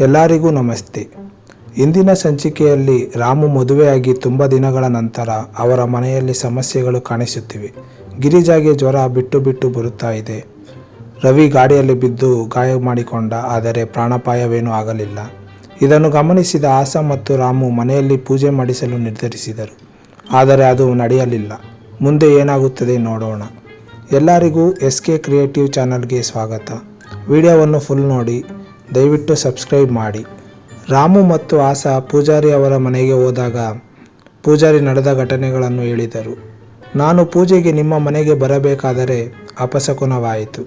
ಎಲ್ಲರಿಗೂ ನಮಸ್ತೆ. ಇಂದಿನ ಸಂಚಿಕೆಯಲ್ಲಿ ರಾಮು ಮದುವೆಯಾಗಿ ತುಂಬ ದಿನಗಳ ನಂತರ ಅವರ ಮನೆಯಲ್ಲಿ ಸಮಸ್ಯೆಗಳು ಕಾಣಿಸುತ್ತಿವೆ. ಗಿರಿಜಾಗೆ ಜ್ವರ ಬಿಟ್ಟು ಬಿಟ್ಟು ಬರುತ್ತಾ ಇದೆ. ರವಿ ಗಾಡಿಯಲ್ಲಿ ಬಿದ್ದು ಗಾಯ ಮಾಡಿಕೊಂಡ, ಆದರೆ ಪ್ರಾಣಪಾಯವೇನೂ ಆಗಲಿಲ್ಲ. ಇದನ್ನು ಗಮನಿಸಿದ ಆಸಾ ಮತ್ತು ರಾಮು ಮನೆಯಲ್ಲಿ ಪೂಜೆ ಮಾಡಿಸಲು ನಿರ್ಧರಿಸಿದರು. ಆದರೆ ಅದು ನಡೆಯಲಿಲ್ಲ. ಮುಂದೆ ಏನಾಗುತ್ತದೆ ನೋಡೋಣ. ಎಲ್ಲರಿಗೂ ಎಸ್ ಕೆ ಕ್ರಿಯೇಟಿವ್ ಚಾನಲ್ಗೆ ಸ್ವಾಗತ. ವಿಡಿಯೋವನ್ನು ಫುಲ್ ನೋಡಿ ದಯವಿಟ್ಟು ಸಬ್ಸ್ಕ್ರೈಬ್ ಮಾಡಿ. ರಾಮು ಮತ್ತು ಆಸಾ ಪೂಜಾರಿ ಅವರ ಮನೆಗೆ ಹೋದಾಗ ಪೂಜಾರಿ ನಡೆದ ಘಟನೆಗಳನ್ನು ಹೇಳಿದರು. ನಾನು ಪೂಜೆಗೆ ನಿಮ್ಮ ಮನೆಗೆ ಬರಬೇಕಾದರೆ ಅಪಶಕುನವಾಯಿತು.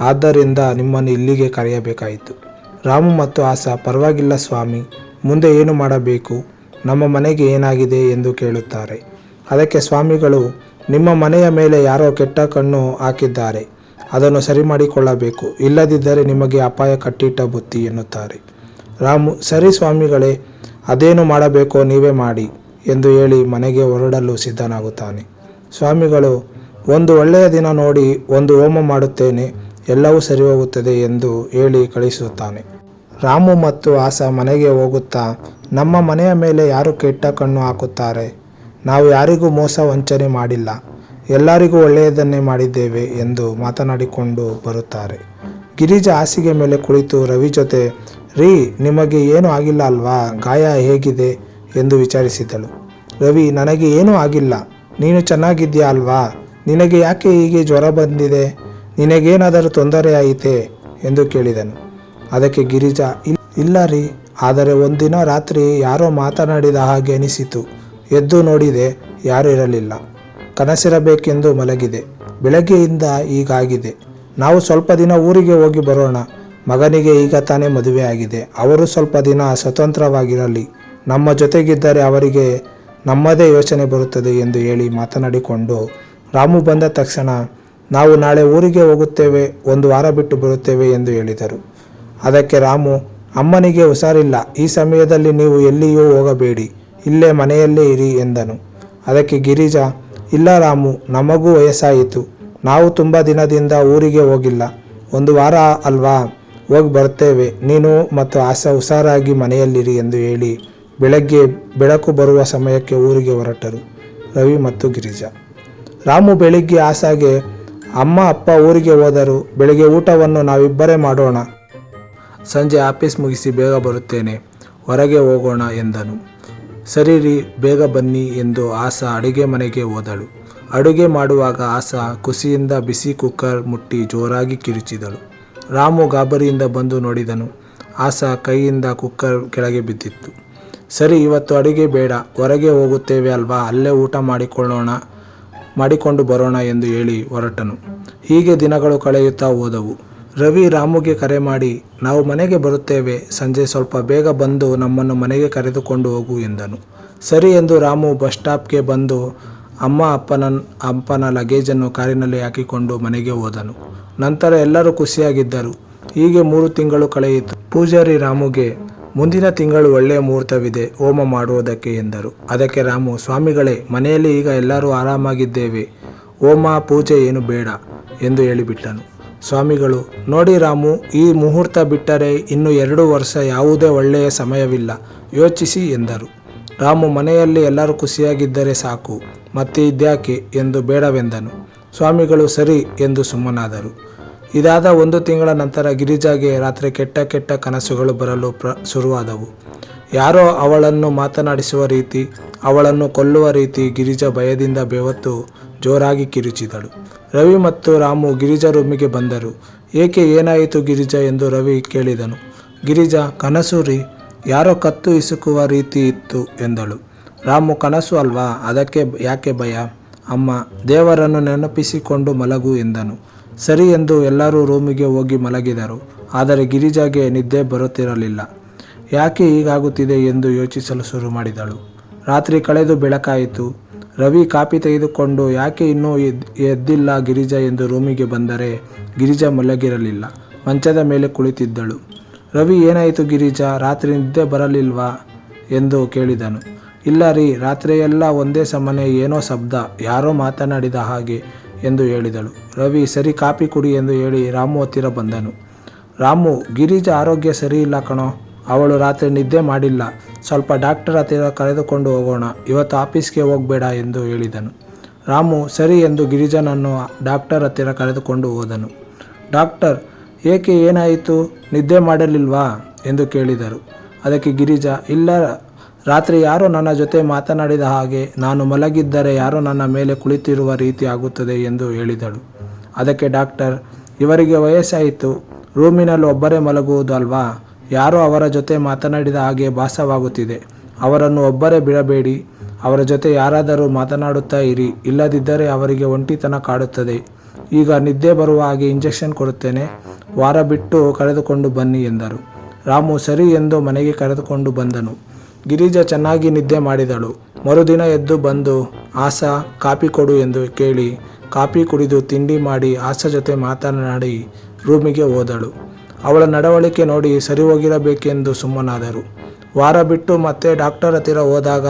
ಆದ್ದರಿಂದ ನಿಮ್ಮನ್ನು ಇಲ್ಲಿಗೆ ಕರೆಯಬೇಕಾಯಿತು. ರಾಮು ಮತ್ತು ಆಸಾ, ಪರವಾಗಿಲ್ಲ ಸ್ವಾಮಿ, ಮುಂದೆ ಏನು ಮಾಡಬೇಕು? ನಮ್ಮ ಮನೆಗೆ ಏನಾಗಿದೆ ಎಂದು ಕೇಳುತ್ತಾರೆ. ಅದಕ್ಕೆ ಸ್ವಾಮಿಗಳು, ನಿಮ್ಮ ಮನೆಯ ಮೇಲೆ ಯಾರೋ ಕೆಟ್ಟ ಕಣ್ಣು ಹಾಕಿದ್ದಾರೆ. ಅದನ್ನು ಸರಿ ಮಾಡಿಕೊಳ್ಳಬೇಕು. ಇಲ್ಲದಿದ್ದರೆ ನಿಮಗೆ ಅಪಾಯ ಕಟ್ಟಿಟ್ಟ ಬುತ್ತಿ ಎನ್ನುತ್ತಾರೆ. ರಾಮು, ಸರಿ ಸ್ವಾಮಿಗಳೇ, ಅದೇನು ಮಾಡಬೇಕೋ ನೀವೇ ಮಾಡಿ ಎಂದು ಹೇಳಿ ಮನೆಗೆ ಹೊರಡಲು ಸಿದ್ಧನಾಗುತ್ತಾನೆ. ಸ್ವಾಮಿಗಳು, ಒಂದು ಒಳ್ಳೆಯ ದಿನ ನೋಡಿ ಒಂದು ಹೋಮ ಮಾಡುತ್ತೇನೆ, ಎಲ್ಲವೂ ಸರಿ ಹೋಗುತ್ತದೆ ಎಂದು ಹೇಳಿ ಕಳಿಸುತ್ತಾನೆ ರಾಮು ಮತ್ತು ಆಸ ಮನೆಗೆ ಹೋಗುತ್ತಾ, ನಮ್ಮ ಮನೆಯ ಮೇಲೆ ಯಾರು ಕೆಟ್ಟ ಕಣ್ಣು ಹಾಕುತ್ತಾರೆ? ನಾವು ಯಾರಿಗೂ ಮೋಸ ವಂಚನೆ ಮಾಡಿಲ್ಲ. ಎಲ್ಲರಿಗೂ ಒಳ್ಳೆಯದನ್ನೇ ಮಾಡಿದ್ದೇವೆ ಎಂದು ಮಾತನಾಡಿಕೊಂಡು ಬರುತ್ತಾರೆ. ಗಿರಿಜಾ ಹಾಸಿಗೆ ಮೇಲೆ ಕುಳಿತು ರವಿ ಜೊತೆ, ರೀ, ನಿಮಗೆ ಏನೂ ಆಗಿಲ್ಲ ಅಲ್ವಾ? ಗಾಯ ಹೇಗಿದೆ? ಎಂದು ವಿಚಾರಿಸಿದಳು. ರವಿ, ನನಗೆ ಏನೂ ಆಗಿಲ್ಲ. ನೀನು ಚೆನ್ನಾಗಿದ್ಯಾ ಅಲ್ವಾ? ನಿನಗೆ ಯಾಕೆ ಹೀಗೆ ಜ್ವರ ಬಂದಿದೆ? ನಿನಗೇನಾದರೂ ತೊಂದರೆ ಆಯಿತೆ? ಎಂದು ಕೇಳಿದನು. ಅದಕ್ಕೆ ಗಿರಿಜಾ ಇಲ್ಲ ರೀ. ಆದರೆ ಒಂದಿನ ರಾತ್ರಿ ಯಾರೋ ಮಾತನಾಡಿದ ಹಾಗೆ ಅನಿಸಿತು. ಎದ್ದು ನೋಡಿದೆ, ಯಾರೂ ಇರಲಿಲ್ಲ. ಕನಸಿರಬೇಕೆಂದು ಮಲಗಿದೆ. ಬೆಳಗ್ಗೆಯಿಂದ ಈಗಾಗಿದೆ ನಾವು ಸ್ವಲ್ಪ ದಿನ ಊರಿಗೆ ಹೋಗಿ ಬರೋಣ. ಮಗನಿಗೆ ಈಗ ತಾನೇ ಮದುವೆ ಆಗಿದೆ ಅವರು ಸ್ವಲ್ಪ ದಿನ ಸ್ವತಂತ್ರವಾಗಿರಲಿ. ನಮ್ಮ ಜೊತೆಗಿದ್ದರೆ ಅವರಿಗೆ ನಮ್ಮದೇ ಯೋಚನೆ ಬರುತ್ತದೆ ಎಂದು ಹೇಳಿ ಮಾತನಾಡಿಕೊಂಡು ರಾಮು ಬಂದ ತಕ್ಷಣ, ನಾವು ನಾಳೆ ಊರಿಗೆ ಹೋಗುತ್ತೇವೆ, ಒಂದು ವಾರ ಬಿಟ್ಟು ಬರುತ್ತೇವೆ ಎಂದು ಹೇಳಿದರು. ಅದಕ್ಕೆ ರಾಮು, ಅಮ್ಮನಿಗೆ ಹುಷಾರಿಲ್ಲ. ಈ ಸಮಯದಲ್ಲಿ ನೀವು ಎಲ್ಲಿಯೂ ಹೋಗಬೇಡಿ. ಇಲ್ಲೇ ಮನೆಯಲ್ಲೇ ಇರಿ ಎಂದನು. ಅದಕ್ಕೆ ಗಿರಿಜಾ ಇಲ್ಲ ರಾಮು, ನಮಗೂ ವಯಸ್ಸಾಯಿತು. ನಾವು ತುಂಬ ದಿನದಿಂದ ಊರಿಗೆ ಹೋಗಿಲ್ಲ. ಒಂದು ವಾರ ಅಲ್ವಾ? ಹೋಗಿ ಬರ್ತೇವೆ. ನೀನು ಮತ್ತು ಆಸ ಹುಷಾರಾಗಿ ಮನೆಯಲ್ಲಿರಿ ಎಂದು ಹೇಳಿ ಬೆಳಗ್ಗೆ ಬೆಳಕು ಬರುವ ಸಮಯಕ್ಕೆ ಊರಿಗೆ ಹೊರಟರು ರವಿ ಮತ್ತು ಗಿರಿಜಾ. ರಾಮು ಬೆಳಿಗ್ಗೆ ಆಸಾಗೆ, ಅಮ್ಮ, ಅಪ್ಪ ಊರಿಗೆ ಹೋದರು. ಬೆಳಿಗ್ಗೆ ಊಟವನ್ನು ನಾವಿಬ್ಬರೇ ಮಾಡೋಣ. ಸಂಜೆ ಆಫೀಸ್ ಮುಗಿಸಿ ಬೇಗ ಬರುತ್ತೇನೆ. ಹೊರಗೆ ಹೋಗೋಣ ಎಂದನು. ಸರಿ ರೀ ಬೇಗ ಬನ್ನಿ ಎಂದು ಆಸಾ ಅಡುಗೆ ಮನೆಗೆ ಹೋದಳು. ಅಡುಗೆ ಮಾಡುವಾಗ ಆಸಾ ಖುಷಿಯಿಂದ ಬಿಸಿ ಕುಕ್ಕರ್ ಮುಟ್ಟಿ ಜೋರಾಗಿ ಕಿರುಚಿದಳು. ರಾಮು ಗಾಬರಿಯಿಂದ ಬಂದು ನೋಡಿದನು. ಆಸಾ ಕೈಯಿಂದ ಕುಕ್ಕರ್ ಕೆಳಗೆ ಬಿದ್ದಿತ್ತು. ಸರಿ, ಇವತ್ತು ಅಡುಗೆ ಬೇಡ, ಹೊರಗೆ ಹೋಗುತ್ತೇವೆ ಅಲ್ವಾ? ಅಲ್ಲೇ ಊಟ ಮಾಡಿಕೊಳ್ಳೋಣ, ಮಾಡಿಕೊಂಡು ಬರೋಣ ಎಂದು ಹೇಳಿ ಹೊರಟನು. ಹೀಗೆ ದಿನಗಳು ಕಳೆಯುತ್ತಾ ಹೋದವು. ರವಿ ರಾಮುಗೆ ಕರೆ ಮಾಡಿ, ನಾವು ಮನೆಗೆ ಬರುತ್ತೇವೆ, ಸಂಜೆ ಸ್ವಲ್ಪ ಬೇಗ ಬಂದು ನಮ್ಮನ್ನು ಮನೆಗೆ ಕರೆದುಕೊಂಡು ಹೋಗು ಎಂದನು. ಸರಿ ಎಂದು ರಾಮು ಬಸ್ ಸ್ಟಾಪ್ಗೆ ಬಂದು ಅಮ್ಮ ಅಪ್ಪನ ಅಪ್ಪನ ಲಗೇಜನ್ನು ಕಾರಿನಲ್ಲಿ ಹಾಕಿಕೊಂಡು ಮನೆಗೆ ಹೋದನು. ನಂತರ ಎಲ್ಲರೂ ಖುಷಿಯಾಗಿದ್ದರು. ಹೀಗೆ ಮೂರು ತಿಂಗಳು ಕಳೆಯಿತು. ಪೂಜಾರಿ ರಾಮುಗೆ, ಮುಂದಿನ ತಿಂಗಳು ಒಳ್ಳೆಯ ಮುಹೂರ್ತವಿದೆ, ಹೋಮ ಮಾಡುವುದಕ್ಕೆ ಎಂದರು. ಅದಕ್ಕೆ ರಾಮು, ಸ್ವಾಮಿಗಳೇ, ಮನೆಯಲ್ಲಿ ಈಗ ಎಲ್ಲರೂ ಆರಾಮಾಗಿದ್ದೇವೆ. ಹೋಮ, ಪೂಜೆ ಏನು ಬೇಡ ಎಂದು ಹೇಳಿಬಿಟ್ಟನು. ಸ್ವಾಮಿಗಳು, ನೋಡಿ ರಾಮು, ಈ ಮುಹೂರ್ತ ಬಿಟ್ಟರೆ ಇನ್ನು ಎರಡು ವರ್ಷ ಯಾವುದೇ ಒಳ್ಳೆಯ ಸಮಯವಿಲ್ಲ, ಯೋಚಿಸಿ ಎಂದರು. ರಾಮು ಮನೆಯಲ್ಲಿ ಎಲ್ಲರೂ ಖುಷಿಯಾಗಿದ್ದರೆ ಸಾಕು ಮತ್ತೆ ಇದ್ಯಾಕೆ ಎಂದು ಬೇಡವೆಂದನು. ಸ್ವಾಮಿಗಳು ಸರಿ ಎಂದು ಸುಮ್ಮನಾದರು. ಇದಾದ ಒಂದು ತಿಂಗಳ ನಂತರ ಗಿರಿಜಾಗೆ ರಾತ್ರಿ ಕೆಟ್ಟ ಕೆಟ್ಟ ಕನಸುಗಳು ಬರಲು ಪ್ರ, ಶುರುವಾದವು. ಯಾರೋ ಅವಳನ್ನು ಮಾತನಾಡಿಸುವ ರೀತಿ, ಅವಳನ್ನು ಕೊಲ್ಲುವ ರೀತಿ ಗಿರಿಜಾ ಭಯದಿಂದ ಬೆವತ್ತು ಜೋರಾಗಿ ಕಿರುಚಿದಳು. ರವಿ ಮತ್ತು ರಾಮು ಗಿರಿಜಾ ರೂಮಿಗೆ ಬಂದರು. ಏಕೆ ಏನಾಯಿತು ಗಿರಿಜಾ ಎಂದು ರವಿ ಕೇಳಿದನು. ಗಿರಿಜಾ, ಕನಸು ರೀ, ಯಾರೋ ಕತ್ತು ಇಸುಕುವ ರೀತಿ ಇತ್ತು ಎಂದಳು. ರಾಮು, ಕನಸು ಅಲ್ವಾ, ಅದಕ್ಕೆ ಯಾಕೆ ಭಯ? ಅಮ್ಮ, ದೇವರನ್ನು ನೆನಪಿಸಿಕೊಂಡು ಮಲಗು ಎಂದನು. ಸರಿ ಎಂದು ಎಲ್ಲರೂ ರೂಮಿಗೆ ಹೋಗಿ ಮಲಗಿದರು. ಆದರೆ ಗಿರಿಜಾಗೆ ನಿದ್ದೆ ಬರುತ್ತಿರಲಿಲ್ಲ. ಯಾಕೆ ಹೀಗಾಗುತ್ತಿದೆ ಎಂದು ಯೋಚಿಸಲು ಶುರು ಮಾಡಿದಳು. ರಾತ್ರಿ ಕಳೆದು ಬೆಳಕಾಯಿತು. ರವಿ ಕಾಪಿ ತೆಗೆದುಕೊಂಡು ಯಾಕೆ ಇನ್ನೂ ಎದ್, ಎದ್ದಿಲ್ಲ ಗಿರಿಜಾ ಎಂದು ರೂಮಿಗೆ ಬಂದರೆ ಗಿರಿಜಾ ಮಲಗಿರಲಿಲ್ಲ. ಮಂಚದ ಮೇಲೆ ಕುಳಿತಿದ್ದಳು. ರವಿ ಏನಾಯಿತು ಗಿರಿಜಾ, ರಾತ್ರಿ ನಿದ್ದೆ ಬರಲಿಲ್ವಾ ಎಂದು ಕೇಳಿದನು. ಇಲ್ಲ ರೀ, ರಾತ್ರಿಯೆಲ್ಲ ಒಂದೇ ಸಮನೆ ಏನೋ ಶಬ್ದ, ಯಾರೋ ಮಾತನಾಡಿದ ಹಾಗೆ ಎಂದು ಹೇಳಿದಳು. ರವಿ, ಸರಿ ಕಾಪಿ ಕುಡಿ ಎಂದು ಹೇಳಿ ರಾಮು ಹತ್ತಿರ ಬಂದನು. ರಾಮು, ಗಿರಿಜ ಆರೋಗ್ಯ ಸರಿ ಇಲ್ಲ ಕಣೋ. ಅವಳು ರಾತ್ರಿ ನಿದ್ದೆ ಮಾಡಿಲ್ಲ. ಸ್ವಲ್ಪ ಡಾಕ್ಟರ್ ಹತ್ತಿರ ಕರೆದುಕೊಂಡು ಹೋಗೋಣ. ಇವತ್ತು ಆಫೀಸ್ಗೆ ಹೋಗಬೇಡ ಎಂದು ಹೇಳಿದನು. ರಾಮು, ಸರಿ ಎಂದು ಗಿರಿಜನನ್ನು ಡಾಕ್ಟರ್ ಹತ್ತಿರ ಕರೆದುಕೊಂಡು ಹೋದನು. ಡಾಕ್ಟರ್, ಏಕೆ ಏನಾಯಿತು? ನಿದ್ದೆ ಮಾಡಲಿಲ್ವಾ? ಎಂದು ಕೇಳಿದರು. ಅದಕ್ಕೆ ಗಿರಿಜಾ, ಇಲ್ಲ ರಾತ್ರಿ ಯಾರೋ ನನ್ನ ಜೊತೆ ಮಾತನಾಡಿದ ಹಾಗೆ ನಾನು ಮಲಗಿದ್ದರೆ ಯಾರೋ ನನ್ನ ಮೇಲೆ ಕುಳಿತಿರುವ ರೀತಿ ಆಗುತ್ತದೆ ಎಂದು ಹೇಳಿದಳು. ಅದಕ್ಕೆ ಡಾಕ್ಟರ್, ಇವರಿಗೆ ವಯಸ್ಸಾಯಿತು. ರೂಮಿನಲ್ಲಿ ಒಬ್ಬರೇ ಮಲಗುವುದು ಅಲ್ವಾ ಯಾರೋ ಅವರ ಜೊತೆ ಮಾತನಾಡಿದ ಹಾಗೆ ಭಾಸವಾಗುತ್ತಿದೆ. ಅವರನ್ನು ಒಬ್ಬರೇ ಬಿಡಬೇಡಿ. ಅವರ ಜೊತೆ ಯಾರಾದರೂ ಮಾತನಾಡುತ್ತಾ ಇರಿ. ಇಲ್ಲದಿದ್ದರೆ ಅವರಿಗೆ ಒಂಟಿತನ ಕಾಡುತ್ತದೆ. ಈಗ ನಿದ್ದೆ ಬರುವ ಹಾಗೆ ಇಂಜೆಕ್ಷನ್ ಕೊಡುತ್ತೇನೆ. ವಾರ ಬಿಟ್ಟು ಕರೆದುಕೊಂಡು ಬನ್ನಿ ಎಂದರು. ರಾಮು ಸರಿ ಎಂದು ಮನೆಗೆ ಕರೆದುಕೊಂಡು ಬಂದನು. ಗಿರಿಜಾ ಚೆನ್ನಾಗಿ ನಿದ್ದೆ ಮಾಡಿದಳು. ಮರುದಿನ ಎದ್ದು ಬಂದು, ಆಸ ಕಾಪಿ ಕೊಡು ಎಂದು ಕೇಳಿ ಕಾಪಿ ಕುಡಿದು ತಿಂಡಿ ಮಾಡಿ ಆಸ ಜೊತೆ ಮಾತನಾಡಿ ರೂಮಿಗೆ ಹೋದಳು. ಅವಳ ನಡವಳಿಕೆ ನೋಡಿ ಸರಿ ಹೋಗಿರಬೇಕೆಂದು ಸುಮ್ಮನಾದರು. ವಾರ ಬಿಟ್ಟು ಮತ್ತೆ ಡಾಕ್ಟರ್ ಹತ್ತಿರ ಹೋದಾಗ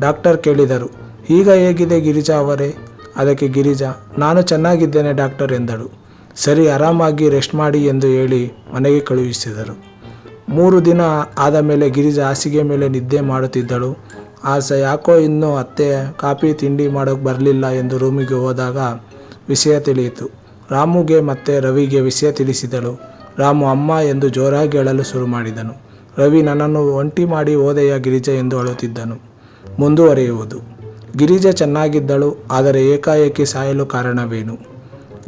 ಡಾಕ್ಟರ್ ಕೇಳಿದರು ಈಗ ಹೇಗಿದೆ ಗಿರಿಜಾ ಅವರೇ? ಅದಕ್ಕೆ ಗಿರಿಜಾ, ನಾನು ಚೆನ್ನಾಗಿದ್ದೇನೆ ಡಾಕ್ಟರ್ ಎಂದಳು. ಸರಿ, ಆರಾಮಾಗಿ ರೆಸ್ಟ್ ಮಾಡಿ ಎಂದು ಹೇಳಿ ಮನೆಗೆ ಕಳುಹಿಸಿದರು. ಮೂರು ದಿನ ಆದ ಮೇಲೆ ಗಿರಿಜಾ ಹಾಸಿಗೆ ಮೇಲೆ ನಿದ್ದೆ ಮಾಡುತ್ತಿದ್ದಳು. ಆಸೆ ಯಾಕೋ ಇನ್ನೂ ಅತ್ತೆ ಕಾಫಿ ತಿಂಡಿ ಮಾಡೋಕೆ ಬರಲಿಲ್ಲ ಎಂದು ರೂಮಿಗೆ ಹೋದಾಗ ವಿಷಯ ತಿಳಿಯಿತು. ರಾಮುಗೆ ಮತ್ತೆ ರವಿಗೆ ವಿಷಯ ತಿಳಿಸಿದಳು. ರಾಮು, ಅಮ್ಮ ಎಂದು ಜೋರಾಗಿ ಹೇಳಲು ಶುರು ಮಾಡಿದನು. ರವಿ, ನನ್ನನ್ನು ಒಂಟಿ ಮಾಡಿ ಓದೆಯ ಗಿರಿಜ ಎಂದು ಅಳುತ್ತಿದ್ದನು. ಮುಂದುವರಿಯುವುದು. ಗಿರಿಜ ಚೆನ್ನಾಗಿದ್ದಳು, ಆದರೆ ಏಕಾಏಕಿ ಸಾಯಲು ಕಾರಣವೇನು?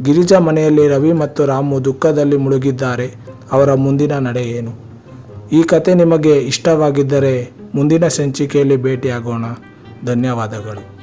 ಗಿರಿಜಾ ಮನೆಯಲ್ಲಿ ರವಿ ಮತ್ತು ರಾಮು ದುಃಖದಲ್ಲಿ ಮುಳುಗಿದ್ದಾರೆ. ಅವರ ಮುಂದಿನ ನಡೆ ಏನು ಈ ಕತೆ ನಿಮಗೆ ಇಷ್ಟವಾಗಿದ್ದರೆ ಮುಂದಿನ ಸಂಚಿಕೆಯಲ್ಲಿ ಭೇಟಿಯಾಗೋಣ. ಧನ್ಯವಾದಗಳು.